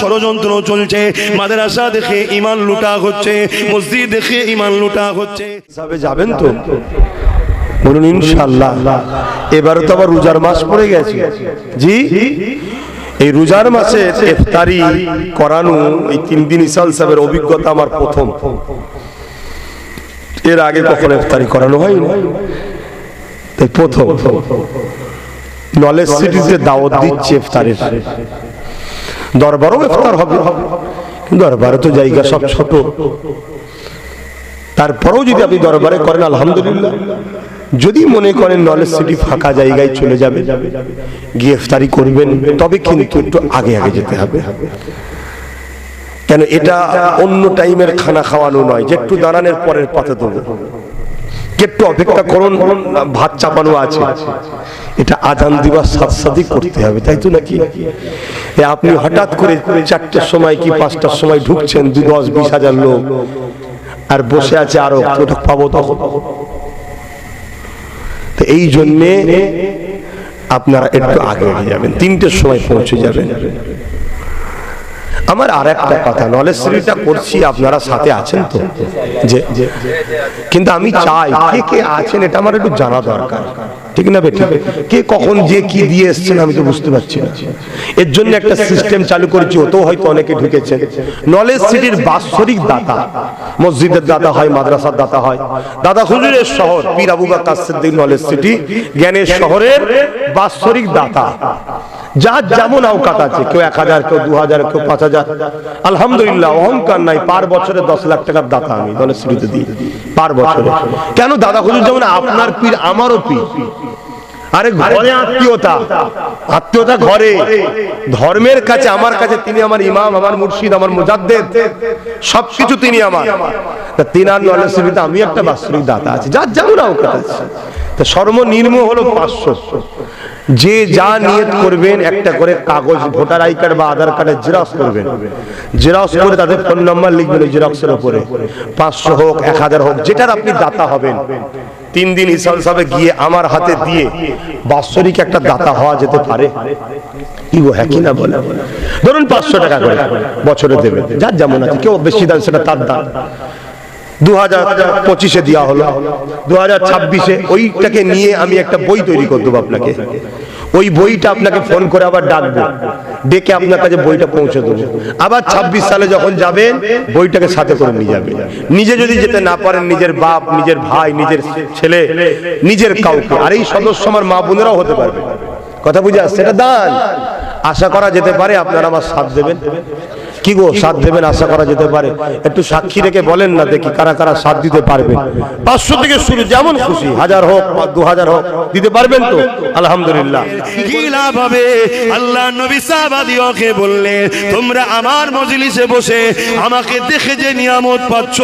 ষড়যন্ত্র চলছে। মাদ্রাসা দেখে ইমান লুটা হচ্ছে, মসজিদ দেখে ইমান লুটা হচ্ছে। যাবেন তো? বলুন ইনশাল্লাহ তো আবার রোজার মাস পড়ে গেছে। জি? এই রোজার মাসে ইফতারি করানো এই তিন দিন ইসাল সাহেবের অভিজ্ঞতা আমার প্রথম। এর আগে কখনো ইফতারি করানো হয়নি। প্রথম। নলেজ সিটিতে দাওয়াত দিচ্ছে ইফতারের। দরবারও ইফতার হবে। দরবারে তো জায়গা সব ছোট। তারপরেও যদি আপনি দরবারে করেন, আলহামদুলিল্লাহ। যদি মনে করেন নলেজ সিটি ফাঁকা জায়গায় চলে যাবে গিয়ে ইফতারি করবেন, তবে কিন্তু একটু আগে আগে যেতে হবে। কেন, এটা অন্য টাইমের খানা খাওয়ানো নয়, যে একটু দাঁড়ানোর পরের পাতে দেবো একটু অপেক্ষা করুন, ভাত চাপানো আছে। এটা আজান দিবার সাথে সাথেই করতে হবে, তাই তো নাকি? আপনি হঠাৎ করে চারটের সময় কি পাঁচটার সময় ঢুকছেন, দু দশ, বিশ হাজার লোক, আর বসে আছে আরও, ওটা পাবো তখন? তো এই জন্যে আপনারা একটু আগে আগে যাবেন, তিনটের সময় পৌঁছে যাবেন। আমার আর একটা কথা, নলেজ শ্রেণীটা করছি, আপনারা সাথে আছেন তো? যে কিন্তু আমি চাই, কে কে আছেন এটা আমার একটু জানা দরকার। ঠিক না বেটি কে কখন যে, কি দিয়ে এসছেন আমি তো বুঝতে পারছি না। এর জন্য একটা সিস্টেম চালু করেছি, ওতেও হয়তো অনেকে ঢুকেছেন নলেজ সিটির বাৎসরিক দাতা, মসজিদের দাতা হয়, মাদ্রাসার দাতা হয়। দাদা হুজুরের শহর, পীর আবু বাক্কার সিদ্দিক নলেজ সিটি, জ্ঞানের শহরের বাৎসরিক দাতা। যার যেমন আওকাত আছে কেউ এক হাজার কেউ দু হাজার কেউ পাঁচ হাজার। আলহামদুলিল্লাহ অহংকার নাই পার বছরে দশ লাখ টাকার দাতা আমি দলের স্মৃতি দিই পার বছরে। কেন দাদা হুজুর যেমন আপনার পীর আমারও পীর। আরে ঘরে আত্মীয়তা আত্মীয়তা ঘরে। ধর্মের কাছে আমার কাছে তিনি আমার ইমাম আমার মুর্শিদ আমার মুজাদ্দেদ সবকিছু তিনি আমার। তা তিনার নলেজ আমি একটা বাস্তবিক দাতা আছে যার যেমন আওকাত আছে। তা সর্বনিম্ন হলো পাঁচশো। যে যা নিয়ত করবেন, একটা করে কাগজ, ভোটার আই কার্ড বা আধার কার্ডের জেরক্স করবেন। জেরক্স করে তাদের ফোন নাম্বার লিখবেন ওই জেরক্সের উপরে। পাঁচশো হোক, এক হাজার হোক, যেটার আপনি দাতা হবেন। তিন দিন ইসাল সাহেব গিয়ে আমার হাতে দিয়ে বাৎসরিক একটা দাতা হওয়া যেতে পারে। কি গো হ্যাঁ কি না বলে? ধরুন পাঁচশো টাকা করে বছরে দেবেন। যার যেমন আছে, কেউ বেশি দান সেটা তার দান দু হাজার পঁচিশে দেওয়া হলো। দু হাজার ছাব্বিশে ওইটাকে নিয়ে আমি একটা বই তৈরি করে দেবো আপনাকে। ওই বইটা আপনাকে ফোন করে আবার ডাকবো। ডেকে আপনার কাছে বইটা পৌঁছে দেবো। আবার ছাব্বিশ সালে যখন যাবেন, বইটাকে সাথে করে নিয়ে যাবে নিজে যদি যেতে না পারেন, নিজের বাপ, নিজের ভাই, নিজের ছেলে, নিজের কাউকে, আর এই সদস্য আমার মা বোনেরাও হতে পারবে। কথা বুঝে আসছে? এটা দান। আশা করা যেতে পারে আপনারা আমার সাথ দেবেন। কি গো, সাথ দেবেন আশা করা যেতে পারে? একটু সাক্ষী রেখে বলেন না দেখি কারা কারা সাথ দিতে পারবে। পাঁচশো থেকে শুরু, যেমন খুশি, হাজার হোক দু হাজার হোক, দিতে পারবেন তো? আলহামদুলিল্লাহ। আল্লাহ তোমরা আমার মজলিসে বসে আমাকে দেখে যে নিয়ামত পাচ্ছ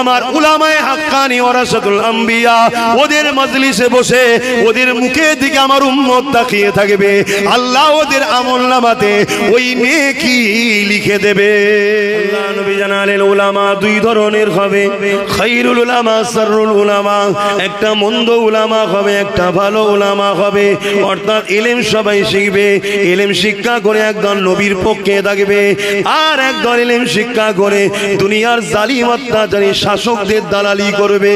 আমার উলামায়ে হাক্কানি ওয়ারাসাতুল আম্বিয়া, ওদের মজলিসে বসে ওদের মুখের দিকে আমার উম্মত তাকিয়ে থাকবে। আল্লাহ ওদের আমল নামাতে ওই নেকি লিখে দেবে। আল্লাহ নবী জানালেন উলামা দুই ধরনের হবে। খাইরুল উলামা সাররুল উলামা। একটা মন্দ উলামা হবে একটা ভালো উলামা হবে। অর্থাৎ ইলেম সবাই শিখবে। ইলেম শিক্ষা করে একদল নবীর পক্ষে থাকবে আর একদল ইলেম শিক্ষা করে দুনিয়ার জালিম অত্যাচারী শাসকদের দালালি করবে।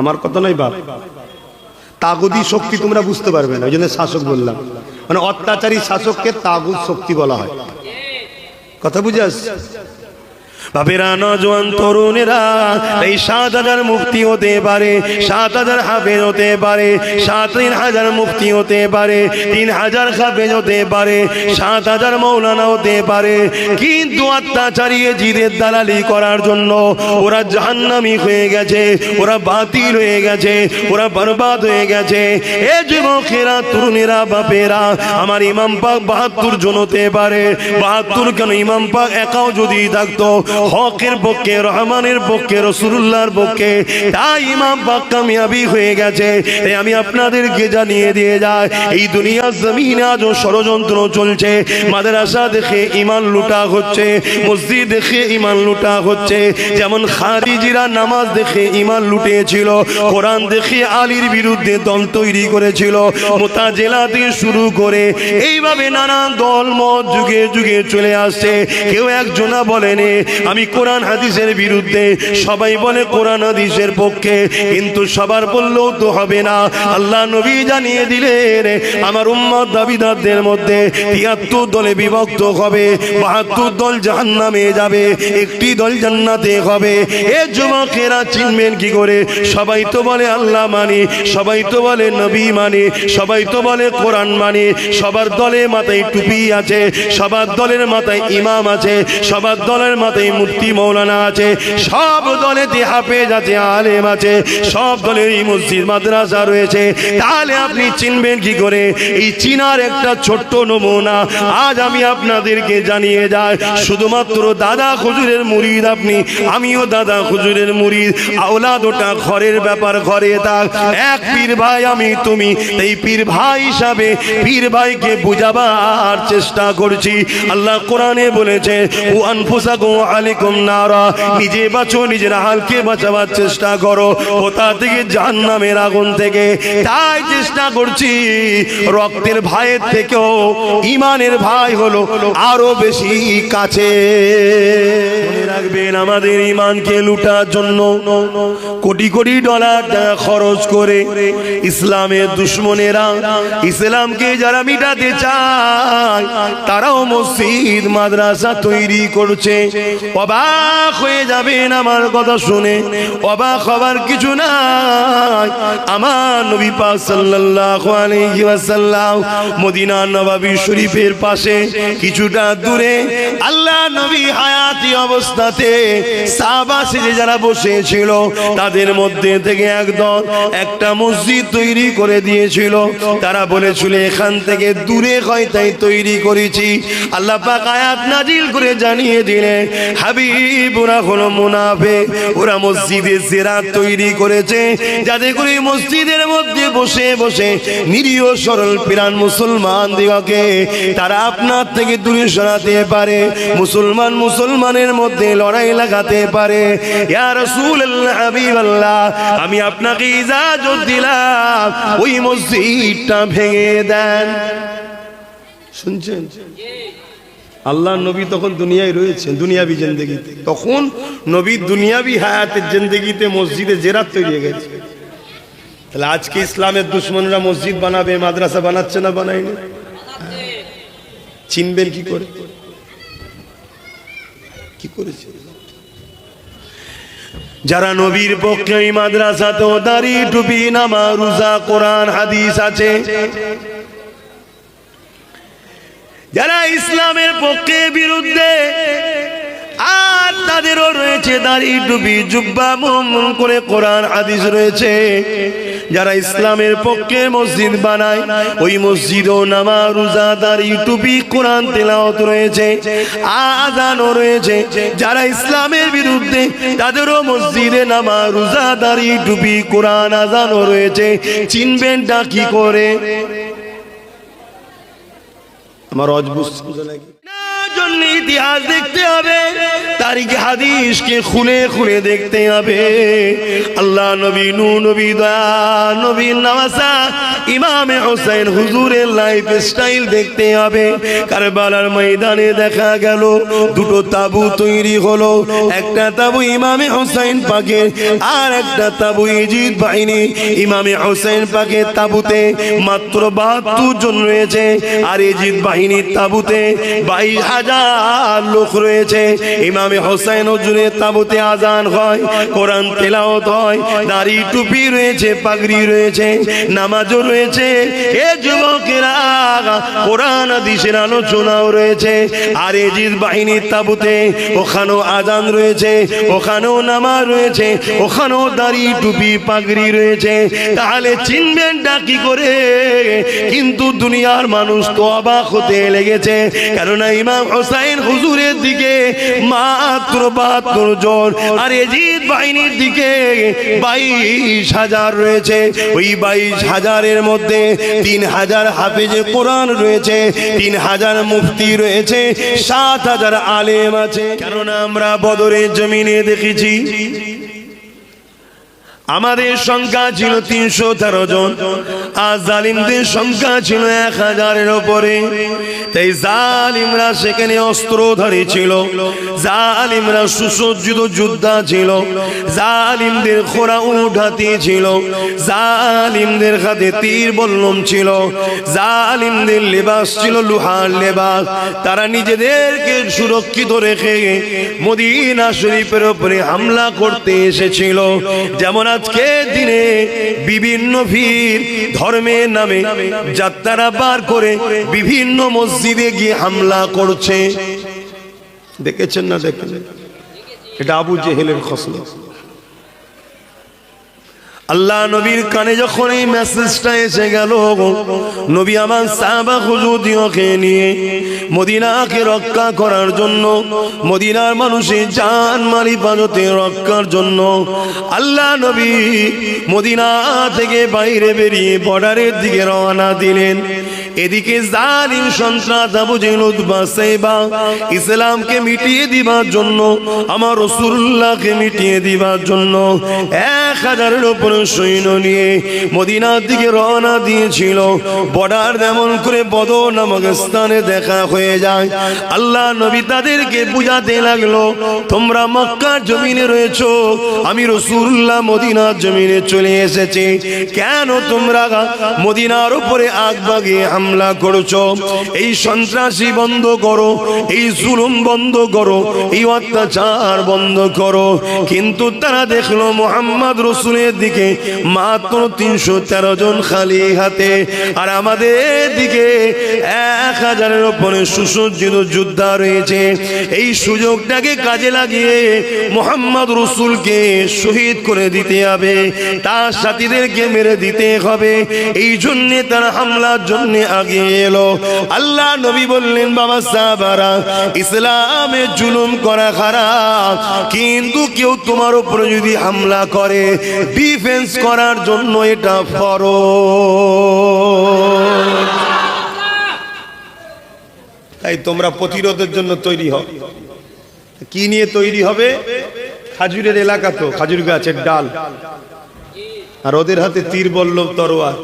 আমার কথা নয় বাপ। তাগুদি শক্তি তোমরা বুঝতে পারবে না ওই জন্য শাসক বললাম। মানে অত্যাচারী শাসককে তাগুদ শক্তি বলা হয়। কথা বুঝে বাপেরা নজওয়ান তরুণেরা, এই সাত হাজার মুক্তি হতে পারে, সাত হাজার হাফেজ হতে পারে, সাত তিন হাজার মুক্তি হতে পারে, তিন হাজার হাফেজ হতে পারে, সাত হাজার মৌলানা হতে পারে। কিন্তু অত্যাচারী জিদের দালালি করার জন্য ওরা জাহান্নামি হয়ে গেছে, ওরা বাতিল হয়ে গেছে, ওরা বরবাদ হয়ে গেছে। এ যুবকেরা তরুণেরা, বাপেরা, আমার ইমাম পাক বাহাত্তর জন হতে পারে, বাহাত্তর কেন? ইমাম পাক একাও যদি থাকতো হকের পক্ষে, রহমানের পক্ষে, রসুল্লাহর পক্ষে, তাই ইমাম পাক কামিয়াবি হয়ে গেছে। তাই আমি আপনাদেরকে জানিয়ে দিয়ে যায় এই দুনিয়ার জমিনে আজও ষড়যন্ত্র চলছে। মাদ্রাসা দেখে ইমান লুটা হচ্ছে, মসজিদ দেখে ইমান লুটা হচ্ছে। যেমন খারিজিরা নামাজ দেখে ইমান লুটিয়েছিল কোরআন দেখে আলীর বিরুদ্ধে দল তৈরি করেছিল মোতাজেলা থেকে শুরু করে এইভাবে নানান দল মত যুগে যুগে চলে আসছে। কেউ একজনা বলেনি আমি কোরআন হাদিসের বিরুদ্ধে, সবাই বলে কোরআন হাদিসের পক্ষে, কিন্তু সবার বললেও তো হবে না। আল্লাহ নবী জানিয়ে দিলেন, আমার উম্মত দাবিদারদের মধ্যে তিয়াত্তর দলে বিভক্ত হবে, বাহাত্তর দল জাহান্নামে যাবে, একটি দল জান্নাতে হবে। এ যুবকেরা চিনবেন কি করে? সবাই তো বলে আল্লাহ মানি, সবাই তো বলে নবী মানি, সবাই তো বলে কোরআন মানি, সবার দলে মাথায় টুপি আছে, সবার দলের মাথায় ইমাম আছে, সবার দলের মাথায় মুফতি মৌলানা আছে, সব দলেতে হাফেজ আছে আলেম আছে, সব দলের এই মসজিদ, মাদ্রাসা রয়েছে। তাহলে আপনি চিনবেন কি করে? এই চিনার একটা ছোট্ট নমুনা আজ আমি আপনাদেরকে জানিয়ে যাই। শুধুমাত্র দাদা খুজুরের মুরিদ আপনি, আমিও দাদা খুজুরের মুরিদ। আওলাদ ওটা ঘরের ব্যাপার, ঘরে থাক। এক পীর ভাই আমি, তুমি। এই পীর ভাই হিসাবে পীর ভাইকে বুঝাবার চেষ্টা করছি। আল্লাহ কোরআনে বলেছে, ও আনফুসাকুম আলাইকুম নারা নিজে বাঁচো, নিজের হালকে বাঁচাবার চেষ্টা করো। কোথা থেকে? জাহান্নামের আগুন থেকে। তাই চেষ্টা করছি। রক্তের ভাইয়ের থেকেও ইমানের ভাই হলো আরও বেশি কাছে। রাখবেন, আমাদের ইমানকে লুটার জন্য কোটি কোটি ডলার খরচ করে ইসলামের দুশ্মনেরা ইসলামকে যারা মিটাতে চায়, তারাও মসজিদ, মাদ্রাসা তৈরি করছে। অবাক হয়ে যাবেন আমার কথা শুনে। অবাক হবার কিছু নাই। আমার নবী পাক সাল্লাল্লাহু আলাইহি ওয়াসাল্লাম মদিনা নবাবী শরীফের পাশে কিছুটা দূরে আল্লাহ নবী হায়াতি অবস্থাতে সাহাবা সেজে যারা বসেছিল, তাদের মধ্যে থেকে একদল একটা মসজিদ তৈরি করে দিয়েছিল। তারা বলেছিল, এখান থেকে দূরে হয়, তাই তৈরি করেছি। আল্লাহ পাক আয়াত নাজিল করে জানিয়ে দিলেন হাবিব ওরা হলো মুনাফে। ওরা মসজিদে জেরাত তৈরি করেছে, যাতে করে মসজিদের মধ্যে বসে বসে নিরীহ সরল পিরান মুসলমান দিগকে, তারা আপনার থেকে দূরে সরাতে পারে, মুসলমান মুসলমানের মধ্যে লড়াই লাগাতে পারে। আমি আপনাকে ইজাজত দিলাম, ওই মসজিদটা ভেঙে দেন। শুনছেন? আল্লাহ নবী তখন দুনিয়ায় রয়েছেন, দুনিয়াবি জিন্দগিতে। তখন নবী দুনিয়াবি হায়াতের জিন্দগিতে মসজিদে জেরাত তৈরি গেছে। তাহলে আজকে ইসলামের দুশ্মনরা মসজিদ বানাবে, মাদ্রাসা বানাচ্ছে না বানায়নি? চিনবেন কি করে? কি করেছে? যারা নবীর পক্ষে মাদ্রাসাতেও দাড়ি টুপি নামা রোজা, কোরআন, হাদিস আছে যারা ইসলামের পক্ষে বিরুদ্ধে, আর তাদেরও রয়েছে দাড়ি, টুপি, জুব্বা মোহাম্মন করে কোরআন, হাদিস রয়েছে। যারা ইসলামের পক্ষে মসজিদ বানায়, ওই মসজিদও নামা রোজা, দাড়ি, টুপি, কোরআন, তেলাওয়াত রয়েছে, আজানও রয়েছে। যারা ইসলামের বিরুদ্ধে, তাদেরও মসজিদে নামা রোজা, দাড়ি, টুপি, কোরআন, আজানও রয়েছে। চিনবেন কি করে? আমার অজবুজ নাকি ইতিহাস দেখতে হবে, তারিখে দেখতে হবে। আল্লাহ নবী নু, নবী দয়া, নবী নামাসা ইমামে হোসেন হুজুরের লাইফ স্টাইল দেখতে হবে। কারবালার ময়দানে দেখা গেল, দুটো তাবু তৈরি হলো, একটা তাবু ইমামে হোসেন পাকে আর একটা তাবু ইজিদ বাহিনী। ইমামে হোসেন পাকে তাবুতে মাত্র বাহাত্তর জন রয়েছে, আর ইজিদ বাহিনীর তাবুতে বাইশ হাজার লোক রয়েছে। ইমামে হোসেন হুজুরের তাবুতে আজান হয়, কোরআন তেলাওয়াত হয়, দাড়ি টুপি রয়েছে, পাগড়ি রয়েছে, নামাজও রয়েছে। এ যুবকেরা, কোরআন হাদিসের আলোচনাও রয়েছে। আর এজিদ বাহিনীর তাবুতে ওখানেও আজান রয়েছে, ওখানেও নামাজ রয়েছে, ওখানেও দাড়ি টুপি, পাগড়ি রয়েছে। তাহলে চিনবেন কি করে? কিন্তু দুনিয়ার মানুষ তো অবাক হতে লেগেছে। কেননা ইমাম হোসাইন হুজুরের দিকে মাত্র বাহাত্তর জন। আর এজিদ বাহিনীর দিকে বাইশ হাজার রয়েছে। ওই বাইশ হাজারের মধ্যে তিন হাজার হাফেজে কোরআন রয়েছে, তিন হাজার মুফতি রয়েছে, সাত হাজার আলেম আছে। কেননা আমরা বদরের জমিনে দেখেছি আমাদের সংখ্যা ছিল তিনশো তেরো জন। আর জালিমদের সংখ্যা ছিল এক হাজারের ওপরে তাই জালিমরা সেখানে অস্ত্রধারী ছিল। জালিমরা সুসজ্জিত যোদ্ধা ছিল। জালিমদের খোরা উঠাতে ছিল। জালিমদের হাতে তীর বল্লম ছিল। জালিমদের লেবাস ছিল লোহার লেবাস। তারা নিজেদেরকে সুরক্ষিত রেখে মদিনা শরীফের উপরে হামলা করতে এসেছিল। যেমন আজকে দিনে বিভিন্ন ভিড় ধর্মের নামে যাত্রা বার করে বিভিন্ন মসজিদে গিয়ে হামলা করছে। দেখেছেন না দেখেন? এটা আবু জেহেলের খসল আল্লাহ নবীর কানে যখন এই মেসেজটা এসে গেল, নবী আমার সাহাবা হুজুদিওকে নিয়ে মদিনাকে রক্ষা করার জন্য, মদিনার মানুষের জান মারি পাজতে রক্ষার জন্য আল্লাহ নবী মদিনা থেকে বাইরে বেরিয়ে বর্ডারের দিকে রওনা দিলেন। এদিকে জালিম সন্ত্রাস আবু জেহেল উতবা সাইবা ইসলামকে মিটিয়ে দিবার জন্য, আমার রসুল্লাহকে মিটিয়ে দিবার জন্য এক হাজারের উপরে সৈন্য নিয়ে মদিনার দিকে রওনা দিয়েছিল। বর্ডার যেমন করে বদ নামক স্থানে দেখা হয়ে যায়। আল্লাহ নবী তাদেরকে বুঝাতে লাগল, তোমরা মক্কার জমিনে রয়েছো, আমি রসুল্লাহ মদিনার জমিনে চলে এসেছি। কেন তোমরা মদিনার উপরে আগ বাগিয়ে হামলা করছ, এই সন্ত্রাসী বন্ধ করো, এই জুলুম বন্ধ করো, এই অত্যাচার বন্ধ করো। কিন্তু তারা দেখল মোহাম্মদ রসুলের দিকে মাত্র তিনশো তেরো জন খালি হাতে, আর আমাদের দিকে এক হাজারের ওপরে সুসজ্জিত যোদ্ধা রয়েছে। এই সুযোগটাকে কাজে লাগিয়ে মোহাম্মদ রসুলকে শহীদ করে দিতে হবে, তার সাথীদেরকে মেরে দিতে হবে। এই জন্যে তারা হামলার জন্য আগে এলো আল্লাহ নবী বললেন, বাবা সাহাবারা, ইসলামে জুলুম করা খারাপ কিন্তু কেউ তোমার উপরে যদি হামলা করে ডিফেন্স করার জন্য এটা তাই তোমরা প্রতিরোধের জন্য তৈরি হও। কি নিয়ে তৈরি হবে? খাজুরের এলাকা তো, খাজুর গাছের ডাল। আর ওদের হাতে তীর বলল তরোয়ার।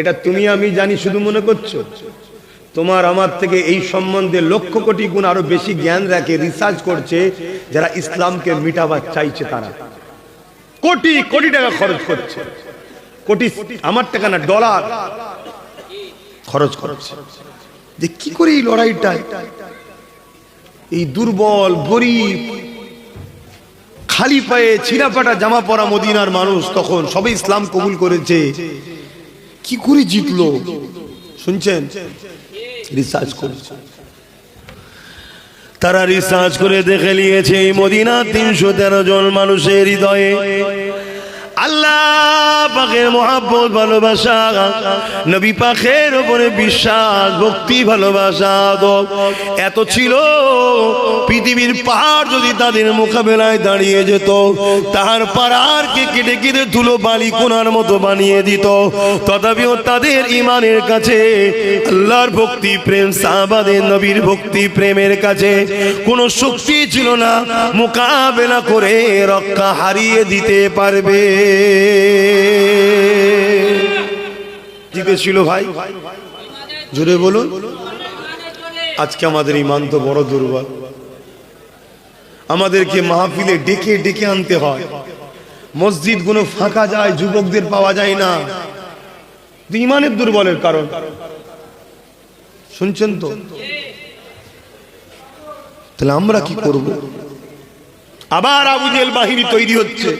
এটা তুমি আমি জানি, শুধু মনে করছ? তোমার আমার থেকে এই সম্বন্ধে লক্ষ কোটি গুণ আরও বেশি জ্ঞান রাখে রিসার্চ করছে যারা ইসলামকে মিটাবার চাইছে তারা। কোটি কোটি টাকা খরচ করছে। কোটি, আমার টাকা না, ডলার খরচ করছে। যে কি করে এই লড়াইটা? এই দুর্বল, গরিব, খালি পায়ে ছিঁড়াপাটা জামা পরা মদিনার মানুষ তখন সবে ইসলাম কবুল করেছে। কি করে জিতলো? শুনছেন? রিসার্চ করছে তারা রিসার্চ করে দেখে নিয়েছে এই মদিনা তিনশো তেরো জন মানুষের হৃদয়ে। ছিল পৃথিবীর পাহাড় যদি তাদের দাঁড়িয়ে যেত, তাহার পাড়ারকে কেটে কেটে ধুলো বালি কোনার মতো বানিয়ে দিত। তথাপিও তাদের ইমানের কাছে, আল্লাহর ভক্তি, প্রেম, সাহাবাদের নবীর ভক্তি, প্রেমের কাছে কোনো শক্তি ছিল না। মোকাবেলা করে রক্ষা হারিয়ে দিতে পারবে। জিতেছিল ভাই। জোরে বলুন। আজকে আমাদের ইমান তো বড় দুর্বল। আমাদেরকে মাহফিলে ডেকে ডেকে আনতে হয়। মসজিদগুলো ফাঁকা যায়, যুবকদের পাওয়া যায় না। ইমানের দুর্বলের কারণ। শুনছেন তো? তাহলে আমরা কি করব? আবার আবুজেল বাহিনী তৈরি হচ্ছে।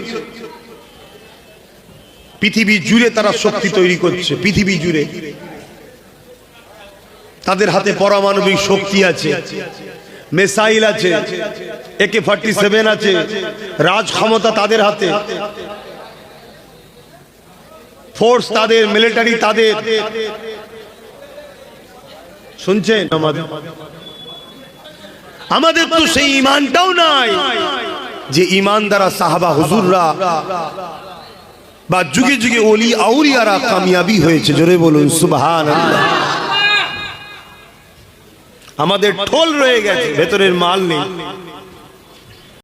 পৃথিবী জুড়ে তারা শক্তি তৈরি করছে পৃথিবী জুড়ে। তাদের হাতে পারমাণবিক শক্তি আছে মেসাইল আছে একে ফর্টি সেভেন আছে রাজ ক্ষমতা তাদের হাতে। ফোর্স তাদের মিলিটারি তাদের। শুনছেন আমাদের? আমাদের তো সেই ইমানটাও নাই যে ইমান দ্বারা সাহাবা হুজুররা বা যুগে যুগে অলি আউলিয়ারা কামিয়াবি হয়েছে। জোরে বলুন সুবহান আমাদের ঠোল রয়ে গেছে, ভেতরের মাল নেই।